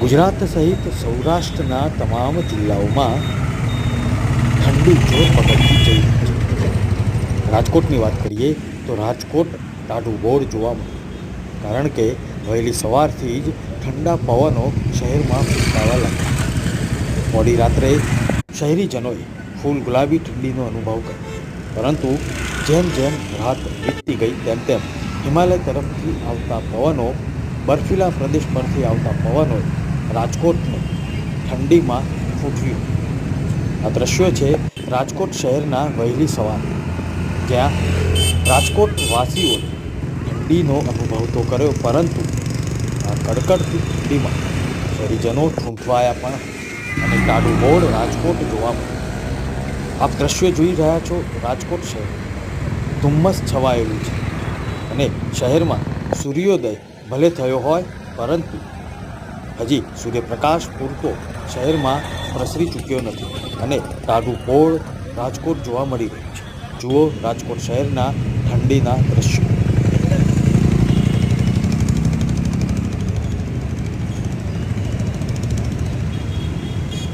ગુજરાત સહિત સૌરાષ્ટ્રના તમામ જિલ્લાઓમાં ઠંડી જોર પકડતી જઈ રહી છે. રાજકોટની વાત કરીએ તો રાજકોટ ટાઢું બોર જોવા મળ્યું. કારણ કે વહેલી સવારથી જ ઠંડા પવનો શહેરમાં ફૂંકાવા લાગ્યા. મોડી રાત્રે શહેરીજનોએ ફૂલ ગુલાબી ઠંડીનો અનુભવ કર્યો. પરંતુ જેમ જેમ રાત વીતતી ગઈ તેમ તેમ હિમાલય તરફથી આવતા પવનો બર્ફીલા પ્રદેશ પરથી આવતા પવનોએ રાજકોટને ઠંડીમાં ફૂટ્યું. આ દ્રશ્યો છે રાજકોટ શહેરના વહેલી સવાર, જ્યાં રાજકોટ વાસીઓએ ઠંડીનો અનુભવ તો કર્યો, પરંતુ આ કડકડતી ઠંડીમાં શહેરીજનો ઠૂંઠવાયા પણ અને ટાઢું બોર્ડ રાજકોટ જોવા મળ્યું. આપ દ્રશ્યો જોઈ રહ્યા છો, રાજકોટ શહેર ધુમ્મસ છવાયેલું છે અને શહેરમાં સૂર્યોદય ભલે થયો હોય, પરંતુ હજી સૂર્યપ્રકાશ પૂરતો શહેરમાં પ્રસરી ચૂક્યો નથી અને ટાઢું પોળ રાજકોટ જોવા મળી રહ્યું છે. જુઓ રાજકોટ શહેરના ઠંડીના દ્રશ્યો.